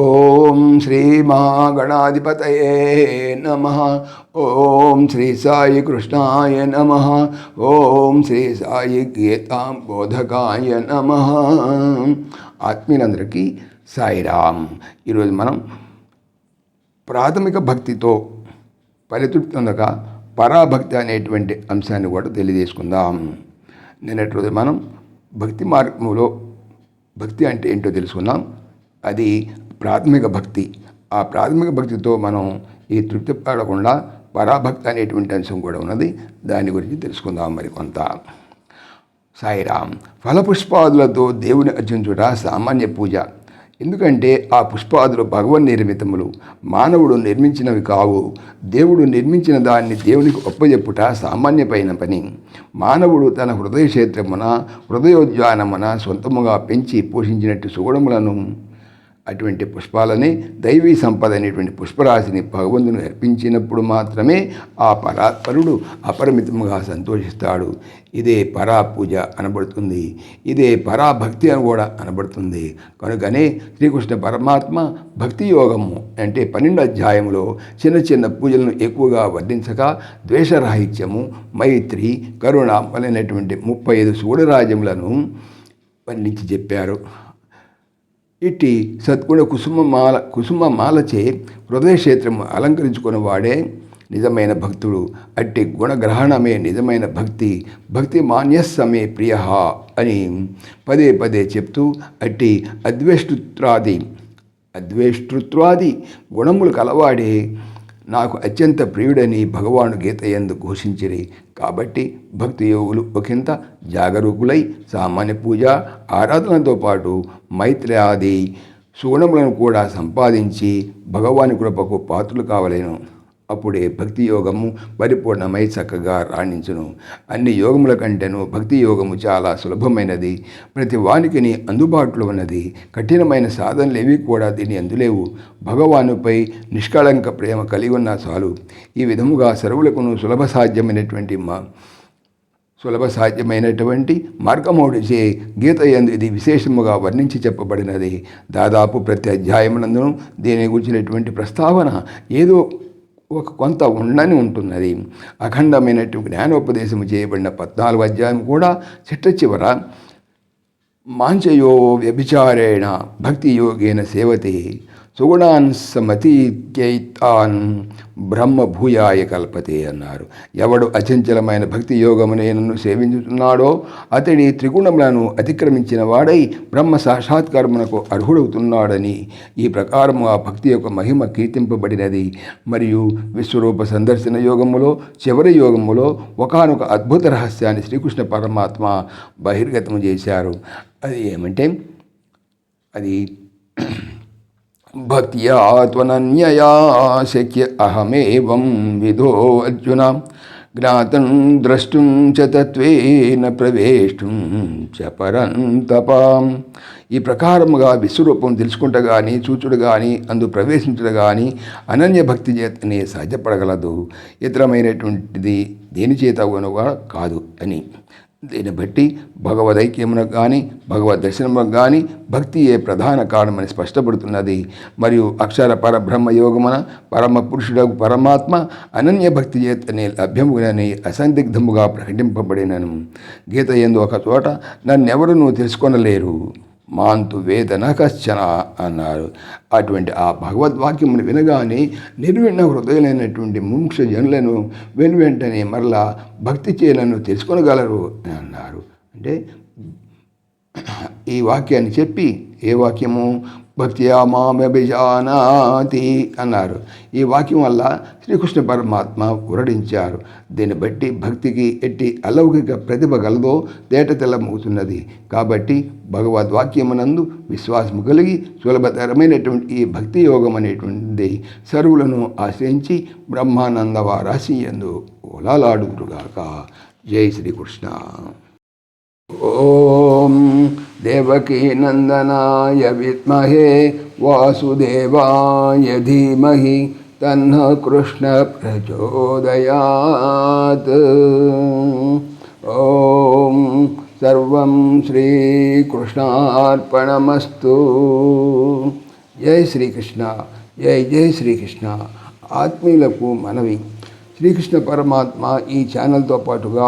ఓం శ్రీ మహాగణాధిపతయే నమ. ఓం శ్రీ సాయి కృష్ణాయ నమ. ఓం శ్రీ సాయి గీతాం బోధకాయ నమ. ఆత్మీయులందరికీ సాయిరామ్. ఈరోజు మనం ప్రాథమిక భక్తితో పరితృప్తి పొందక పరాభక్తి అనేటువంటి అంశాన్ని కూడా తెలియజేసుకుందాం. నిన్నటి రోజు మనం భక్తి మార్గంలో భక్తి అంటే ఏంటో తెలుసుకుందాం. అది ప్రాథమిక భక్తి. ఆ ప్రాథమిక భక్తితో మనం ఈ తృప్తి పడకుండా పరాభక్తి అనేటువంటి అంశం కూడా ఉన్నది. దాని గురించి తెలుసుకుందాం మరి కొంత. సాయిరామ్ ఫలపుష్పాదులతో దేవుని అర్చించుట సామాన్య పూజ. ఎందుకంటే ఆ పుష్పాదులు భగవన్ నిర్మితములు. మానవుడు నిర్మించినవి కావు. దేవుడు నిర్మించిన దాన్ని దేవునికి ఒప్పజెప్పుట సామాన్యమైన పని. మానవుడు తన హృదయ క్షేత్రమున హృదయోద్యానమున సొంతముగా పెంచి పోషించినట్టు సుగుణములను అటువంటి పుష్పాలని దైవీ సంపద అనేటువంటి పుష్పరాశిని భగవంతుని అర్పించినప్పుడు మాత్రమే ఆ పరాత్పరుడు అపరిమితముగా సంతోషిస్తాడు. ఇదే పరా పూజ అనబడుతుంది. ఇదే పరాభక్తి అని కూడా అనబడుతుంది. కనుకనే శ్రీకృష్ణ పరమాత్మ భక్తి యోగము అంటే పన్నెండు అధ్యాయంలో చిన్న చిన్న పూజలను ఎక్కువగా వర్ణించక ద్వేషరాహిత్యము మైత్రి కరుణ మొదలైనటువంటి ముప్పై ఐదు సూడరాజ్యములను వర్ణించి చెప్పారు. ఇట్టి సద్గుణ కుసుమమాల కుసుమమాలచే హృదయక్షేత్రము అలంకరించుకున్న వాడే నిజమైన భక్తుడు. అట్టి గుణగ్రహణమే నిజమైన భక్తి. భక్తి మాన్యస్సమే ప్రియ అని పదే పదే చెప్తూ అట్టి అద్వేష్టుత్వాది అద్వేష్టృత్వాది గుణములు కలవాడే నాకు అత్యంత ప్రియుడని భగవాను గీత ఎందు ఘోషించిరి. కాబట్టి భక్తి యోగులు ఒకంత జాగరూకులై సామాన్య పూజ ఆరాధనతో పాటు మైత్రి ఆది సుగుణములను కూడా సంపాదించి భగవాని కృపకు పాత్రలు కావలేను. అప్పుడే భక్తి యోగము పరిపూర్ణమై చక్కగా రాణించును. అన్ని యోగముల కంటేను భక్తి యోగము చాలా సులభమైనది. ప్రతి వానికిని అందుబాటులో ఉన్నది. కఠినమైన సాధనలేవి కూడా దీని అందులేవు. భగవానుపై నిష్కళంక ప్రేమ కలిగి ఉన్నా చాలు. ఈ విధముగా సర్వులకును సులభ సాధ్యమైనటువంటి మా సులభ సాధ్యమైనటువంటి మార్గమోడిచే గీత ఎందు ఇది విశేషముగా వర్ణించి చెప్పబడినది. దాదాపు ప్రతి అధ్యాయమునందును దీని గురించినటువంటి ప్రస్తావన ఏదో ఒక కొంత ఉండని ఉంటున్నది అఖండమైనటువంటి జ్ఞానోపదేశము చేయబడిన పద్నాలుగు అధ్యాయం కూడా చిట్ట చివర మాంచయో వ్యభిచారేణ భక్తి యోగేన సేవతి సుగుణాన్ సమతీత్యైతాన్ బ్రహ్మభూయాయ కల్పతే అన్నారు. ఎవడు అచంచలమైన భక్తి యోగమునేనను సేవించుతున్నాడో అతడి త్రిగుణములను అతిక్రమించిన వాడై బ్రహ్మ సాక్షాత్కారమునకు అర్హుడవుతున్నాడని ఈ ప్రకారము ఆ భక్తి యొక్క మహిమ కీర్తింపబడినది. మరియు విశ్వరూప సందర్శన యోగములో చివరి యోగములో ఒకనొక అద్భుత రహస్యాన్ని శ్రీకృష్ణ పరమాత్మ బహిర్గతము చేశారు. అది ఏమంటే అది భక్త్యా త్వనన్యయా శక్య అహమేవం విధో అర్జున జ్ఞాతం ద్రష్టుం చ తత్వేన ప్రవేష్టం చ పరంతపాం ఈ ప్రకారముగా విశ్వరూపం తెలుసుకుంట కానీ చూచుడు కానీ అందు ప్రవేశించుట కానీ అనన్య భక్తి చేతనే సాధ్యపడగలదు ఇతరమైనటువంటిది దేని చేత కాదు అని. దీన్ని బట్టి భగవదైక్యమునకు కానీ భగవద్ దర్శనమునకు కానీ భక్తి ఏ ప్రధాన కారణమని స్పష్టపడుతున్నది. మరియు అక్షర పరబ్రహ్మ యోగమున పరమ పురుషుడకు పరమాత్మ అనన్య భక్తి చేతనే లభ్యమునని అసందిగ్ధముగా ప్రకటింపబడినను. గీత ఎందు ఒక చోట నన్నెవరు తెలుసుకొనలేరు. మాంతు వేదన కశ్చన అన్నారు. అటువంటి ఆ భగవద్వాక్యమును వినగానే నిర్విణ హృదయులైనటువంటి ముముక్ష జనులను వెను వెంటనే మరలా భక్తి చేయలను తెలుసుకొనగలరు అని అన్నారు. అంటే ఈ వాక్యాన్ని చెప్పి ఏ వాక్యము? భక్తియా మామభిజానాతి అన్నారు. ఈ వాక్యం వల్ల శ్రీకృష్ణ పరమాత్మ ఉరడించారు. దీన్ని బట్టి భక్తికి ఎట్టి అలౌకిక ప్రతిభ గలదో తేట తెల్లమవుతున్నది కాబట్టి భగవద్వాక్యమునందు విశ్వాసము కలిగి సులభతరమైనటువంటి ఈ భక్తి యోగం అనేటువంటిది సరువులను ఆశ్రయించి బ్రహ్మానంద వారాశి ఎందు ఓలాలాడుగాక జై శ్రీకృష్ణ. ఓం देवकीनन्दनाय विद्महे वासुदेवाय धीमहि तन्नः कृष्णप्रचोदयात् ॐ सर्वं श्रीकृष्णार्पणमस्तु జై శ్రీకృష్ణ జై జై శ్రీకృష్ణ ఆత్మీయులకు మనవి శ్రీకృష్ణ పరమాత్మ ఈ ఛానల్తో పాటుగా